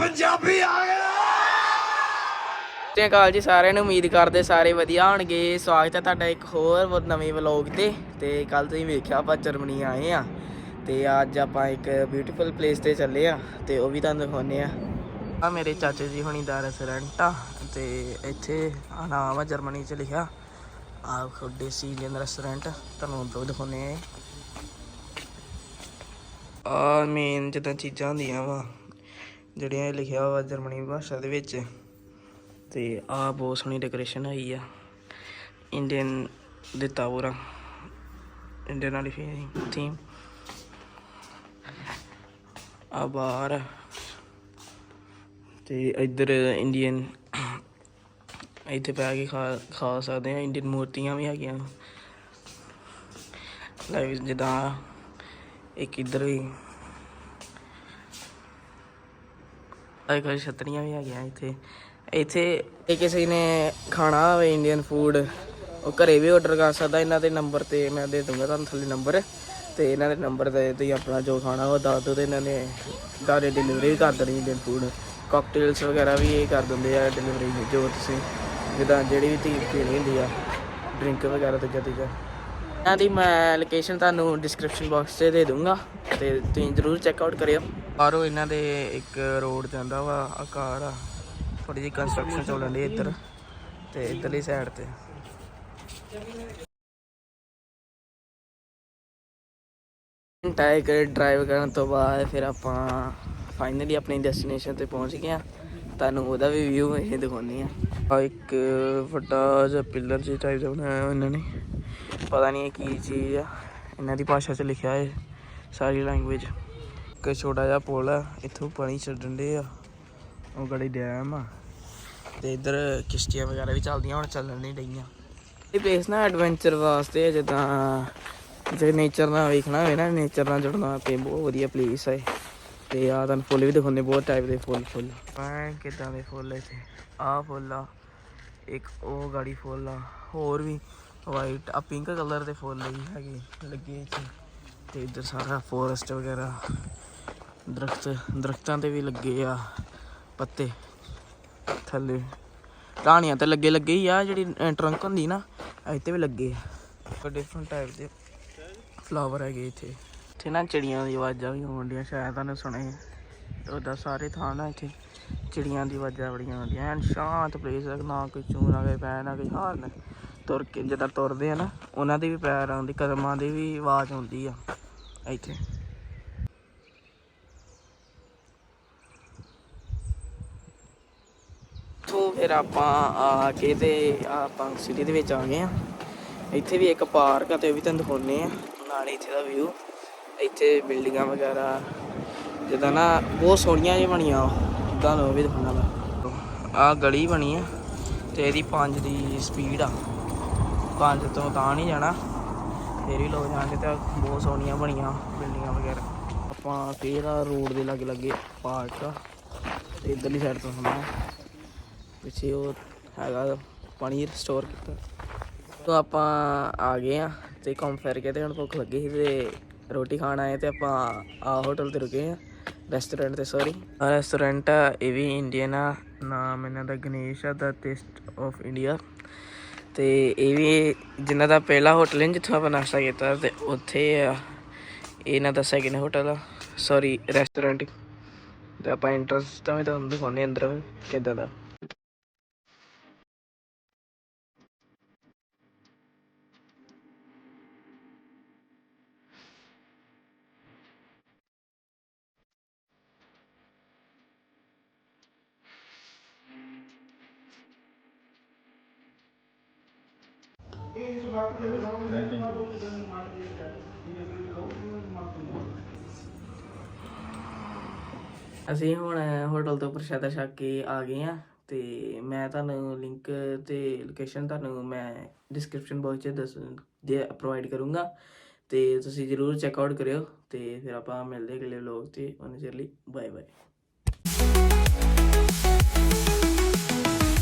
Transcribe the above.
ਪੰਜਾਬੀ ਆ ਗਿਆ ਸਤਿ ਅਕਾਲ ਜੀ ਸਾਰਿਆਂ ਨੂੰ, ਉਮੀਦ ਕਰਦੇ ਸਾਰੇ ਵਧੀਆ ਹੋਣਗੇ। ਸਵਾਗਤ ਹੈ ਤੁਹਾਡਾ ਇੱਕ ਹੋਰ ਵ- ਨਵੇਂ ਵਲੌਗ ਤੇ। ਤੇ ਕੱਲ ਤੁਸੀਂ ਵੇਖਿਆ, ਆਪਾਂ ਜਰਮਨੀ ਆਏ ਆ ਤੇ ਅੱਜ ਆਪਾਂ ਇੱਕ ਬਿਊਟੀਫੁਲ ਪਲੇਸ ਤੇ ਚੱਲੇ ਆ ਤੇ ਉਹ ਵੀ ਤੁਹਾਨੂੰ ਦਿਖਾਉਂਦੇ ਆ ਆ ਮੇਰੇ ਚਾਚੇ ਜੀ ਹੁਣੀ ਦਾ ਰੈਸਟੋਰੈਂਟ ਆ। ਤੇ ਇੱਥੇ ਆਹ ਨਾਮ ਆ ਜਰਮਨੀ ਚ ਲਿਖਿਆ। ਆ ਖੁੱਡੇ ਸੀ ਰੈਸਟੋਰੈਂਟ ਤੁਹਾਨੂੰ ਉਹ ਦਿਖਾਉਨੇ ਆ ਆ ਮੇਨ ਜਿੱਦਾਂ ਚੀਜ਼ਾਂ ਹੁੰਦੀਆਂ ਵਾ। ਜਿਹੜੀਆਂ ਇਹ ਲਿਖਿਆ ਹੋਇਆ ਜਰਮਨੀ ਭਾਸ਼ਾ ਦੇ ਵਿੱਚ। ਤੇ ਆ ਬਹੁਤ ਸੋਹਣੀ ਡੈਕੋਰੇਸ਼ਨ ਹੋਈ ਆ। ਇੰਡੀਅਨ ਦਿੱਤਾ ਪੂਰਾ ਇੰਡੀਅਨ ਵਾਲੀ ਥੀਮ ਆ ਬਾਹਰ। ਆ। ਤੇ ਇੱਧਰ ਇੰਡੀਅਨ ਇੱਥੇ ਪੈ ਕੇ ਖਾ ਖਾ ਸਕਦੇ ਆ। ਇੰਡੀਅਨ ਮੂਰਤੀਆਂ ਵੀ ਹੈਗੀਆਂ। ਲਾਈਵ ਜਿੱਦਾਂ ਇੱਕ ਇੱਧਰ ਵੀ ਆਹ ਕੋਈ ਛਤਰੀਆਂ ਵੀ ਹੈਗੀਆਂ ਇੱਥੇ। ਇੱਥੇ ਇਹ ਕਿਸੇ ਨੇ ਖਾਣਾ ਹੋਵੇ ਇੰਡੀਅਨ ਫੂਡ ਉਹ ਘਰੇ ਵੀ ਆਰਡਰ ਕਰ ਸਕਦਾ। ਇਹਨਾਂ ਦੇ ਨੰਬਰ ਤੇ ਮੈਂ ਦੇ ਦੂੰਗਾ ਤੁਹਾਨੂੰ ਥੱਲੇ ਨੰਬਰ ਤੇ ਇਹਨਾਂ ਦੇ ਨੰਬਰ ਤੇ ਤੁਸੀਂ ਆਪਣਾ ਜੋ ਖਾਣਾ ਉਹ ਦੱਸ ਦਿਓ ਤੇ ਇਹਨਾਂ ਨੇ ਘਰੇ ਡਿਲੀਵਰੀ ਵੀ ਕਰ ਦੇਣੀ ਇੰਡੀਅਨ ਫੂਡ ਕਾਕਟੇਲਸ ਵਗੈਰਾ ਵੀ ਇਹ ਕਰ ਦਿੰਦੇ ਆ ਡਿਲੀਵਰੀ ਜੋ ਤੁਸੀਂ ਜਿੱਦਾਂ ਜਿਹੜੀ ਵੀ ਚੀਜ਼ ਪੀਣੀ ਹੁੰਦੀ ਆ ਡਰਿੰਕ ਵਗੈਰਾ ਤੇ ਜਦੀ ਇਹਨਾਂ ਦੀ ਮੈਂ ਲੋਕੇਸ਼ਨ ਤੁਹਾਨੂੰ ਡਿਸਕ੍ਰਿਪਸ਼ਨ ਬਾਕਸ 'ਚ ਦੇ ਦੂੰਗਾ ਤੇ ਤੁਸੀਂ ਜਰੂਰ ਚੈੱਕ ਆਊਟ ਕਰਿਓ। ਬਾਹਰੋਂ ਇਹਨਾਂ ਦੇ ਇੱਕ ਰੋਡ ਜਾਂਦਾ ਵਾ ਆਕਾਰ ਆ। ਥੋੜੀ ਜਿਹੀ ਕੰਸਟਰਕਸ਼ਨ ਚੱਲਣ ਦੀ ਇੱਧਰ ਤੇ ਇੱਧਰਲੀ ਸਾਈਡ ਤੇ। ਇੱਕ ਡਰਾਈਵ ਕਰਨ ਤੋਂ ਬਾਅਦ ਫਿਰ ਆਪਾਂ ਫਾਈਨਲੀ ਆਪਣੀ ਡੈਸਟੀਨੇਸ਼ਨ ਤੇ ਪਹੁੰਚ ਗਏ ਆ ਤੁਹਾਨੂੰ ਉਹਦਾ ਵੀ ਵਿਊ ਇਹ ਦਿਖਾਉਂਦੇ ਆ ਆ ਇੱਕ ਵੱਡਾ ਜਿਹਾ ਪਿੱਲਰ ਜਿਹਾ ਟਾਈਪ ਦਾ ਬਣਾਇਆ ਇਹਨਾਂ ਨੇ। ਪਤਾ ਨਹੀਂ ਕੀ ਚੀਜ਼ ਆ। ਇਹਨਾਂ ਦੀ ਭਾਸ਼ਾ 'ਚ ਲਿਖਿਆ ਹੈ ਸਾਰੀ ਲੈਂਗੁਏਜ ਇੱਕ ਛੋਟਾ ਜਿਹਾ ਪੁਲ ਆ, ਇੱਥੋਂ ਪਾਣੀ ਛੱਡਣ ਦੇ ਆ। ਉਹ ਗੜੀ ਡੈਮ ਆ। ਤੇ ਇੱਧਰ ਕਿਸ਼ਤੀਆਂ ਵਗੈਰਾ ਵੀ ਚੱਲਦੀਆਂ, ਹੁਣ ਚੱਲਣ ਨਹੀਂ ਡਈਆਂ। ਇਹ ਪਲੇਸ ਨਾ ਐਡਵੈਂਚਰ ਵਾਸਤੇ ਜਿੱਦਾਂ ਜੇ ਨੇਚਰ ਨਾਲ ਵੇਖਣਾ ਹੋਵੇ ਨਾ ਨੇਚਰ ਨਾਲ ਜੁੜਨਾ ਤੇ ਬਹੁਤ ਵਧੀਆ ਪਲੇਸ ਹੈ ਤੇ ਆ ਤੁਹਾਨੂੰ ਫੁੱਲ ਵੀ ਦਿਖਾਉਂਦੇ, ਬਹੁਤ ਟਾਈਪ ਦੇ ਫੁੱਲ ਫੁੱਲ। ਐ ਕਿਦਾਂ ਦੇ ਫੁੱਲ ਇੱਥੇ? ਆ ਫੁੱਲ ਆ, ਇੱਕ ਉਹ ਗਾੜੀ ਫੁੱਲ ਆ, ਹੋਰ ਵੀ ਵਾਈਟ ਆ ਪਿੰਕ ਕਲਰ ਦੇ ਫੁੱਲ ਵੀ ਹੈਗੇ ਲੱਗੇ ਇੱਥੇ। ਤੇ ਇੱਧਰ ਸਾਰਾ ਫੋਰੈਸਟ ਵਗੈਰਾ, ਦਰਖਤ, ਦਰਖਤਾਂ ਤੇ ਵੀ ਲੱਗੇ ਆ ਪੱਤੇ ਥੱਲੇ। ਟਾਹਣੀਆਂ ਤੇ ਲੱਗੇ ਲੱਗੇ ਹੀ ਆ, ਜਿਹੜੀ ਟਰੰਕ ਹੁੰਦੀ ਨਾ ਇੱਥੇ ਵੀ ਲੱਗੇ ਆ। ਡਿਫਰੈਂਟ ਟਾਈਪ ਦੇ ਫਲਾਵਰ ਹੈਗੇ ਇੱਥੇ। ਇੱਥੇ ਨਾ ਚਿੜੀਆਂ ਦੀ ਆਵਾਜ਼ਾਂ ਵੀ ਆਉਣ ਡੀਆਂ ਸ਼ਾਇਦ ਤੁਹਾਨੂੰ ਸੁਣੇ ਉਹਦਾ ਸਾਰੇ ਥਾਂ ਨਾ ਇੱਥੇ ਚਿੜੀਆਂ ਦੀ ਆਵਾਜ਼ਾਂ ਬੜੀਆਂ ਆਉਂਦੀਆਂ। ਐਨ ਸ਼ਾਂਤ ਪਲੇਸ ਹੈ ਨਾ ਕੋਈ ਚੂੰ ਨਾ ਕੋਈ ਪੈ ਨਾ ਕੋਈ ਹਾਰ ਨਾ ਤੁਰ ਕੇ ਜਦੋਂ ਤੁਰਦੇ ਆ ਨਾ, ਉਹਨਾਂ ਦੇ ਵੀ ਪੈਰ ਆਉਂਦੀ, ਕਦਮਾਂ ਦੀ ਵੀ ਆਵਾਜ਼ ਆਉਂਦੀ ਆ ਇੱਥੇ। ਤੋਂ ਫਿਰ ਆਪਾਂ ਆ ਕੇ ਤੇ ਆਪਾਂ ਸਿਟੀ ਦੇ ਵਿੱਚ ਆ ਗਏ ਆ। ਇੱਥੇ ਵੀ ਇੱਕ ਪਾਰਕ ਆ ਤੇ ਉਹ ਵੀ ਤੁਹਾਨੂੰ ਦਿਖਾਉਨੇ ਆ। ਨਾਲੇ ਇੱਥੇ ਦਾ ਵਿਊ ਇੱਥੇ ਬਿਲਡਿੰਗਾਂ ਵਗੈਰਾ, ਜਿੱਦਾਂ ਨਾ ਬਹੁਤ ਸੋਹਣੀਆਂ ਜਿਹੀਆਂ ਬਣੀਆਂ ਤੁਹਾਨੂੰ ਉਹ ਵੀ ਦਿਖਾਉਣਾ ਮੈਂ। ਆ ਗਲੀ ਬਣੀ ਆ ਤੇ ਇਹਦੀ 5 ਦੀ ਸਪੀਡ ਆ। 5 ਤੋਂ ਤਾਂ ਨਹੀਂ ਜਾਣਾ। ਫੇਰ ਵੀ ਲੋਕ ਜਾਣਗੇ ਤੇ ਬਹੁਤ ਸੋਹਣੀਆਂ ਬਣੀਆਂ ਬਿਲਡਿੰਗਾਂ ਵਗੈਰਾ। ਆਪਾਂ ਫੇਰ ਆ ਰੋਡ ਦੇ ਲਾਗੇ ਲਾਗੇ ਪਾਰਕ ਆ, ਤੇ ਇਧਰਲੀ ਸਾਈਡ ਤੋਂ ਹੁੰਦਾ ਪਿੱਛੇ ਉਹ ਹੈਗਾ ਪਾਣੀ ਸਟੋਰ ਕੀਤਾ। ਤੋਂ ਆਪਾਂ ਆ ਗਏ ਆ ਤੇ ਘੁੰਮ ਫਿਰ ਕੇ ਤੇ ਹੁਣ ਭੁੱਖ ਲੱਗੀ ਸੀ ਤੇ ਰੋਟੀ ਖਾਣ ਆਏ ਤੇ ਆਪਾਂ ਆ ਹੋਟਲ ਤੇ ਰੁਕੇ ਆ। ਰੈਸਟੋਰੈਂਟ ਤੇ ਸੌਰੀ ਰੈਸਟੋਰੈਂਟ ਆ, ਇਹ ਵੀ ਇੰਡੀਅਨ ਆ। ਨਾਮ ਇਹਨਾਂ ਦਾ ਗਣੇਸ਼ ਆ ਦਾ ਟੇਸਟ ਆਫ ਇੰਡੀਆ ਤੇ ਇਹ ਵੀ ਜਿਨ੍ਹਾਂ ਦਾ ਪਹਿਲਾ ਹੋਟਲ ਹੈ, ਜਿੱਥੋਂ ਆਪਾਂ ਨਾਸ਼ਤਾ ਕੀਤਾ ਤੇ ਉੱਥੇ ਆ। ਇਹਨਾਂ ਦਾ ਸੈਕਿੰਡ ਹੋਟਲ ਆ। ਸੌਰੀ ਰੈਸਟੋਰੈਂਟ ਤੇ ਆਪਾਂ ਇੰਟਰਸਟ ਤਾਂ ਵੀ ਤੁਹਾਨੂੰ ਦਿਖਾਉਂਦੇ ਹਾਂ ਅੰਦਰ ਕਿੱਦਾਂ ਦਾ। ਅਸੀਂ ਹੁਣ ਹੋਟਲ ਤੋਂ ਪ੍ਰਸ਼ਾਦਾ ਛਕ ਕੇ ਆ ਗਏ ਆ ਤੇ ਮੈਂ ਤੁਹਾਨੂੰ ਲਿੰਕ ਤੇ ਲੋਕੇਸ਼ਨ ਤੁਹਾਨੂੰ ਮੈਂ ਡਿਸਕ੍ਰਿਪਸ਼ਨ ਬਾਕਸ 'ਚ ਦੱਸ ਦੇ ਪ੍ਰੋਵਾਈਡ ਕਰੂੰਗਾ ਤੇ ਤੁਸੀਂ ਜਰੂਰ ਚੈੱਕ ਆਊਟ ਕਰਿਓ ਤੇ ਫਿਰ ਆਪਾਂ ਮਿਲਦੇ ਅਗਲੇ ਵਲੌਗ ਤੇ ਉਹਨੇ ਚਿਰ ਲਈ ਬਾਏ ਬਾਏ